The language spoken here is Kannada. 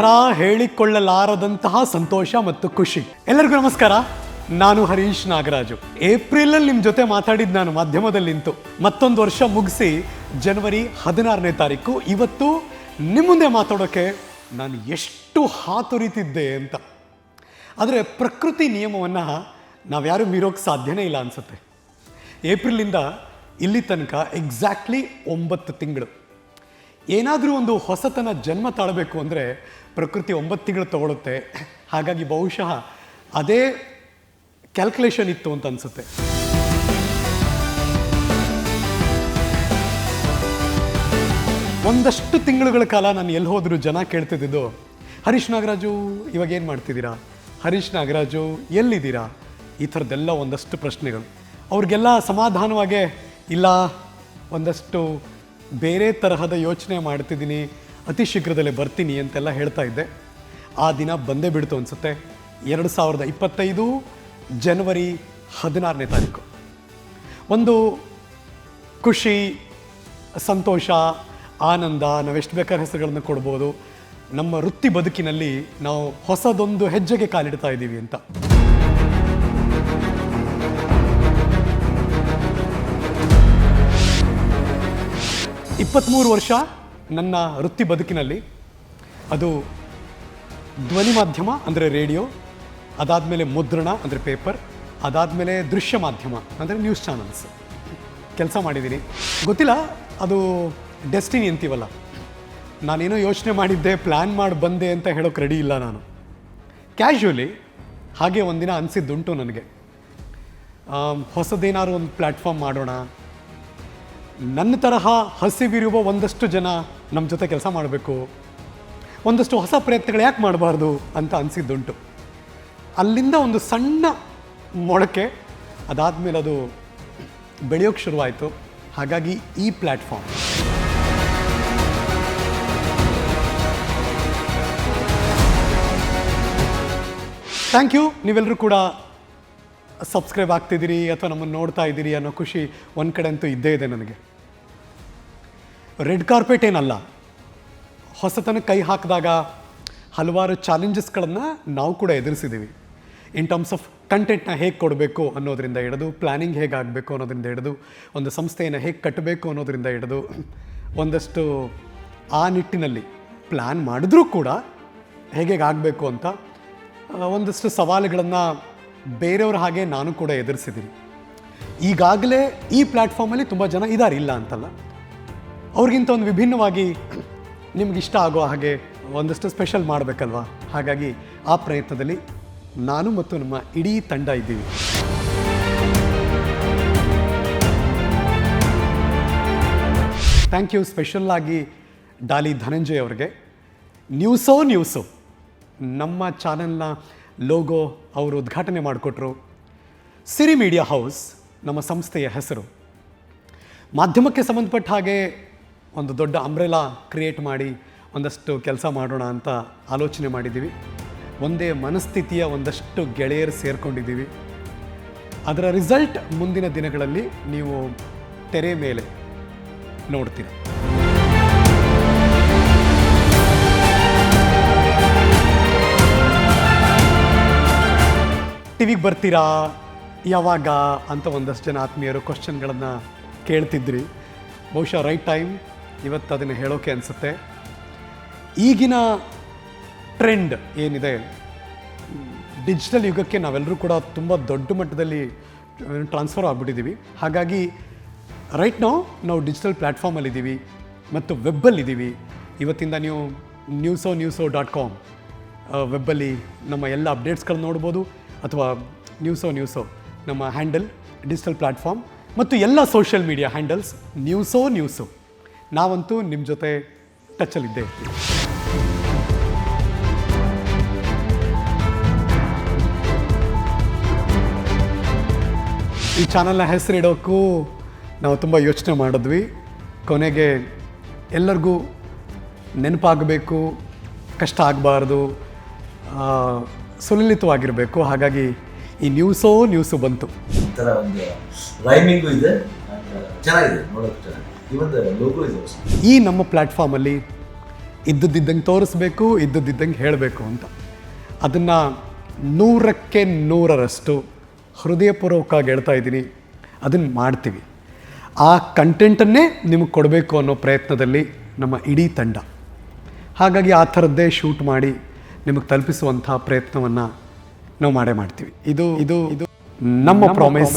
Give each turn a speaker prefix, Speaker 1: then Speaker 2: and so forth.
Speaker 1: ಒಂಥರ ಹೇಳಿಕೊಳ್ಳಲಾರದಂತಹ ಸಂತೋಷ ಮತ್ತು ಖುಷಿ. ಎಲ್ಲರಿಗೂ ನಮಸ್ಕಾರ. ನಾನು ಹರೀಶ್ ನಾಗರಾಜು. ಏಪ್ರಿಲಲ್ಲಿ ನಿಮ್ಮ ಜೊತೆ ಮಾತಾಡಿದ್ದು ನಾನು ಮಾಧ್ಯಮದಲ್ಲಿ ನಿಂತು. ಮತ್ತೊಂದು ವರ್ಷ ಮುಗಿಸಿ ಜನವರಿ ಹದಿನಾರನೇ ತಾರೀಕು. ಇವತ್ತು ನಿಮ್ಮ ಮುಂದೆ ಮಾತಾಡೋಕ್ಕೆ ನಾನು ಎಷ್ಟು ಹಾತೊರಿತಿದ್ದೆ ಅಂತ. ಆದರೆ ಪ್ರಕೃತಿ ನಿಯಮವನ್ನು ನಾವ್ಯಾರೂ ಮೀರೋಕ್ಕೆ ಸಾಧ್ಯನೇ ಇಲ್ಲ ಅನಿಸುತ್ತೆ. ಏಪ್ರಿಲಿಂದ ಇಲ್ಲಿ ತನಕ ಎಕ್ಸಾಕ್ಟ್ಲಿ ಒಂಬತ್ತು ತಿಂಗಳು. ಏನಾದರೂ ಒಂದು ಹೊಸತನ ಜನ್ಮ ತಾಳಬೇಕು ಅಂದರೆ ಪ್ರಕೃತಿ ಒಂಬತ್ತು ತಿಂಗಳು ತಗೊಳುತ್ತೆ. ಹಾಗಾಗಿ ಬಹುಶಃ ಅದೇ ಕ್ಯಾಲ್ಕುಲೇಷನ್ ಇತ್ತು ಅಂತ ಅನಿಸುತ್ತೆ. ಒಂದಷ್ಟು ತಿಂಗಳುಗಳ ಕಾಲ ನಾನು ಎಲ್ಲಿ ಹೋದರೂ ಜನ ಕೇಳ್ತಿದ್ದಿದ್ದು, ಹರೀಶ್ ನಾಗರಾಜು, ಇವಾಗ ಏನು ಮಾಡ್ತಿದ್ದೀರಾ? ಹರೀಶ್ ನಾಗರಾಜು, ಎಲ್ಲಿದ್ದೀರಾ? ಈ ಥರದ್ದೆಲ್ಲ ಒಂದಷ್ಟು ಪ್ರಶ್ನೆಗಳು. ಅವ್ರಿಗೆಲ್ಲ ಸಮಾಧಾನವಾಗೇ, ಇಲ್ಲ, ಒಂದಷ್ಟು ಬೇರೆ ತರಹದ ಯೋಚನೆ ಮಾಡ್ತಿದ್ದೀನಿ, ಅತಿ ಶೀಘ್ರದಲ್ಲೇ ಬರ್ತೀನಿ ಅಂತೆಲ್ಲ ಹೇಳ್ತಾ ಇದ್ದೆ. ಆ ದಿನ ಬಂದೇ ಬಿಡ್ತು ಅನಿಸುತ್ತೆ. ಎರಡು ಸಾವಿರದ ಇಪ್ಪತ್ತೈದು ಜನವರಿ ಹದಿನಾರನೇ ತಾರೀಕು. ಒಂದು ಖುಷಿ, ಸಂತೋಷ, ಆನಂದ ನಾವೆಷ್ಟು ಬೇಕಾದ ಹೆಸರುಗಳನ್ನು ಕೊಡ್ಬೋದು. ನಮ್ಮ ವೃತ್ತಿ ಬದುಕಿನಲ್ಲಿ ನಾವು ಹೊಸದೊಂದು ಹೆಜ್ಜೆಗೆ ಕಾಲಿಡ್ತಾ ಇದ್ದೀವಿ ಅಂತ. ಇಪ್ಪತ್ತ್ಮೂರು ವರ್ಷ ನನ್ನ ವೃತ್ತಿ ಬದುಕಿನಲ್ಲಿ. ಅದು ಧ್ವನಿ ಮಾಧ್ಯಮ ಅಂದರೆ ರೇಡಿಯೋ, ಅದಾದಮೇಲೆ ಮುದ್ರಣ ಅಂದರೆ ಪೇಪರ್, ಅದಾದಮೇಲೆ ದೃಶ್ಯ ಮಾಧ್ಯಮ ಅಂದರೆ ನ್ಯೂಸ್ ಚಾನಲ್ಸ್. ಕೆಲಸ ಮಾಡಿದ್ದೀನಿ. ಗೊತ್ತಿಲ್ಲ, ಅದು ಡೆಸ್ಟಿನಿ ಅಂತೀವಲ್ಲ. ನಾನೇನೋ ಯೋಚನೆ ಮಾಡಿದ್ದೆ ಪ್ಲ್ಯಾನ್ ಮಾಡಿ ಬಂದೆ ಅಂತ ಹೇಳೋಕೆ ರೆಡಿ ಇಲ್ಲ ನಾನು. ಕ್ಯಾಶುವಲಿ ಹಾಗೆ ಒಂದಿನ ಅನಿಸಿದ್ದುಂಟು ನನಗೆ. ಹೊಸದೇನಾದ್ರು ಒಂದು ಪ್ಲ್ಯಾಟ್ಫಾರ್ಮ್ ಮಾಡೋಣ ನನ್ನ ತರಹ ಹಸಿವಿರುವ ಒಂದಷ್ಟು ಜನ ನಮ್ಮ ಜೊತೆ ಕೆಲಸ ಮಾಡಬೇಕು. ಒಂದಷ್ಟು ಹೊಸ ಪ್ರಯತ್ನಗಳು ಯಾಕೆ ಮಾಡಬಾರ್ದು ಅಂತ ಅನಿಸಿದ್ದುಂಟು. ಅಲ್ಲಿಂದ ಒಂದು ಸಣ್ಣ ಮೊಳಕೆ ಅದಾದಮೇಲೆ ಅದು ಬೆಳೆಯೋಕ್ಕೆ ಶುರುವಾಯಿತು. ಹಾಗಾಗಿ ಈ ಪ್ಲ್ಯಾಟ್ಫಾರ್ಮ್ ಥ್ಯಾಂಕ್ ಯು. ನೀವೆಲ್ಲರೂ ಕೂಡ ಸಬ್ಸ್ಕ್ರೈಬ್ ಆಗ್ತಿದ್ದೀರಿ ಅಥವಾ ನಮ್ಮನ್ನು ನೋಡ್ತಾ ಇದ್ದೀರಿ ಅನ್ನೋ ಖುಷಿ ಒಂದು ಕಡೆ ಅಂತೂ ಇದ್ದೇ ಇದೆ ನನಗೆ. ರೆಡ್ ಕಾರ್ಪೆಟ್ ಏನಲ್ಲ. ಹೊಸತನ ಕೈ ಹಾಕಿದಾಗ ಹಲವಾರು ಚಾಲೆಂಜಸ್ಗಳನ್ನು ನಾವು ಕೂಡ ಎದುರಿಸಿದ್ದೀವಿ ಇನ್ ಟರ್ಮ್ಸ್ ಆಫ್ ಕಂಟೆಂಟ್ನ ಹೇಗೆ ಕೊಡಬೇಕು ಅನ್ನೋದರಿಂದ ಹಿಡಿದು ಪ್ಲ್ಯಾನಿಂಗ್ ಹೇಗೆ ಆಗಬೇಕು ಅನ್ನೋದರಿಂದ ಹಿಡಿದು, ಒಂದು ಸಂಸ್ಥೆಯನ್ನು ಹೇಗೆ ಕಟ್ಟಬೇಕು ಅನ್ನೋದರಿಂದ ಹಿಡಿದು, ಒಂದಷ್ಟು ಆ ನಿಟ್ಟಿನಲ್ಲಿ ಪ್ಲ್ಯಾನ್ ಮಾಡಿದ್ರೂ ಕೂಡ ಹೇಗೆ ಆಗಬೇಕು ಅಂತ ಒಂದಷ್ಟು ಸವಾಲುಗಳನ್ನು ಬೇರೆಯವ್ರ ಹಾಗೆ ನಾನು ಕೂಡ ಎದುರಿಸಿದ್ದೀನಿ ಈಗಾಗಲೇ ಈ ಪ್ಲ್ಯಾಟ್ಫಾರ್ಮಲ್ಲಿ ತುಂಬ ಜನ ಇದ್ದಾರೆ ಇಲ್ಲ ಅಂತಲ್ಲ. ಅವ್ರಿಗಿಂತ ಒಂದು ವಿಭಿನ್ನವಾಗಿ ನಿಮ್ಗೆ ಇಷ್ಟ ಆಗೋ ಹಾಗೆ ಒಂದಷ್ಟು ಸ್ಪೆಷಲ್ ಮಾಡಬೇಕಲ್ವಾ? ಹಾಗಾಗಿ ಆ ಪ್ರಯತ್ನದಲ್ಲಿ ನಾನು ಮತ್ತು ನಮ್ಮ ಇಡೀ ತಂಡ ಇದ್ದೀವಿ. ಥ್ಯಾಂಕ್ ಯು ಸ್ಪೆಷಲ್ ಆಗಿ ಡಾಲಿ ಧನಂಜಯ್ ಅವ್ರಿಗೆ. ನ್ಯೂಸೋ ನ್ಯೂಸು ನಮ್ಮ ಚಾನೆಲ್ನ ಲೋಗೋ ಅವರು ಉದ್ಘಾಟನೆ ಮಾಡಿಕೊಟ್ರು. ಸಿರಿ ಮೀಡಿಯಾ ಹೌಸ್ ನಮ್ಮ ಸಂಸ್ಥೆಯ ಹೆಸರು. ಮಾಧ್ಯಮಕ್ಕೆ ಸಂಬಂಧಪಟ್ಟ ಹಾಗೆ ಒಂದು ದೊಡ್ಡ ಅಂಬ್ರೆಲಾ ಕ್ರಿಯೇಟ್ ಮಾಡಿ ಒಂದಷ್ಟು ಕೆಲಸ ಮಾಡೋಣ ಅಂತ ಆಲೋಚನೆ ಮಾಡಿದ್ದೀವಿ. ಒಂದೇ ಮನಸ್ಥಿತಿಯ ಒಂದಷ್ಟು ಗೆಳೆಯರು ಸೇರ್ಕೊಂಡಿದ್ದೀವಿ. ಅದರ ರಿಸಲ್ಟ್ ಮುಂದಿನ ದಿನಗಳಲ್ಲಿ ನೀವು ತೆರೆ ಮೇಲೆ ನೋಡ್ತೀರ. ಟಿವಿಗೆ ಬರ್ತೀರಾ? ಯಾವಾಗ? ಅಂತ ಒಂದಷ್ಟು ಜನ ಆತ್ಮೀಯರು ಕ್ವಶನ್ಗಳನ್ನು ಕೇಳ್ತಿದ್ರಿ. ಬಹುಶಃ ರೈಟ್ ಟೈಮ್ ಇವತ್ತು ಅದನ್ನು ಹೇಳೋಕೆ ಅನಿಸುತ್ತೆ. ಈಗಿನ ಟ್ರೆಂಡ್ ಏನಿದೆ? ಡಿಜಿಟಲ್ ಯುಗಕ್ಕೆ ನಾವೆಲ್ಲರೂ ಕೂಡ ತುಂಬ ದೊಡ್ಡ ಮಟ್ಟದಲ್ಲಿ ಟ್ರಾನ್ಸ್ಫರ್ ಆಗಿಬಿಟ್ಟಿದ್ದೀವಿ. ಹಾಗಾಗಿ ರೈಟ್ ನಾವು ನಾವು ಡಿಜಿಟಲ್ ಪ್ಲ್ಯಾಟ್ಫಾರ್ಮಲ್ಲಿದ್ದೀವಿ ಮತ್ತು ವೆಬ್ಬಲ್ಲಿದ್ದೀವಿ. ಇವತ್ತಿಂದ ನೀವು ನ್ಯೂಸೋ ನ್ಯೂಸೋ ಡಾಟ್ ಕಾಮ್ ವೆಬ್ಬಲ್ಲಿ ನಮ್ಮ ಎಲ್ಲ ಅಪ್ಡೇಟ್ಸ್ಗಳನ್ನ ನೋಡ್ಬೋದು ಅಥವಾ ನ್ಯೂಸೋ ನ್ಯೂಸೋ ನಮ್ಮ ಹ್ಯಾಂಡಲ್ ಡಿಜಿಟಲ್ ಪ್ಲ್ಯಾಟ್ಫಾರ್ಮ್ ಮತ್ತು ಎಲ್ಲ ಸೋಷಿಯಲ್ ಮೀಡಿಯಾ ಹ್ಯಾಂಡಲ್ಸ್ ನ್ಯೂಸೋ ನ್ಯೂಸು ನಾವಂತೂ ನಿಮ್ಮ ಜೊತೆ ಟಚ್ಚಲ್ಲಿದ್ದೇ ಇರ್ತೀವಿ. ಈ ಚಾನಲ್ನ ಹೆಸರಿಡೋಕ್ಕೂ ನಾವು ತುಂಬ ಯೋಚನೆ ಮಾಡಿದ್ವಿ. ಕೊನೆಗೆ ಎಲ್ಲರಿಗೂ ನೆನಪಾಗಬೇಕು, ಕಷ್ಟ ಆಗಬಾರ್ದು ಸುಲಲಿತವಾಗಿರಬೇಕು. ಹಾಗಾಗಿ ಈ ನ್ಯೂಸೋ ನ್ಯೂಸು ಬಂತು.
Speaker 2: ಒಂದು ರೈಮಿಂಗು ಇದೆ. ಚೆನ್ನಾಗಿದೆ, ನೋಡೋಕೆ
Speaker 1: ಈ ನಮ್ಮ ಪ್ಲ್ಯಾಟ್ಫಾರ್ಮಲ್ಲಿ ಇದ್ದದ್ದಿದ್ದಂಗೆ ತೋರಿಸ್ಬೇಕು ಇದ್ದದ್ದಿದ್ದಂಗೆ ಹೇಳಬೇಕು ಅಂತ. ಅದನ್ನು ನೂರಕ್ಕೆ ನೂರರಷ್ಟು ಹೃದಯಪೂರ್ವಕವಾಗಿ ಹೇಳ್ತಾ ಇದ್ದೀನಿ. ಅದನ್ನು ಮಾಡ್ತೀವಿ. ಆ ಕಂಟೆಂಟನ್ನೇ ನಿಮಗೆ ಕೊಡಬೇಕು ಅನ್ನೋ ಪ್ರಯತ್ನದಲ್ಲಿ ನಮ್ಮ ಇಡೀ ತಂಡ. ಹಾಗಾಗಿ ಆ ಥರದ್ದೇ ಶೂಟ್ ಮಾಡಿ ನಿಮಗೆ ತಲುಪಿಸುವಂಥ ಪ್ರಯತ್ನವನ್ನು ನಾವು ಮಾಡೇ ಮಾಡ್ತೀವಿ. ಇದು ಇದು ಇದು ನಮ್ಮ ಪ್ರಾಮಿಸ್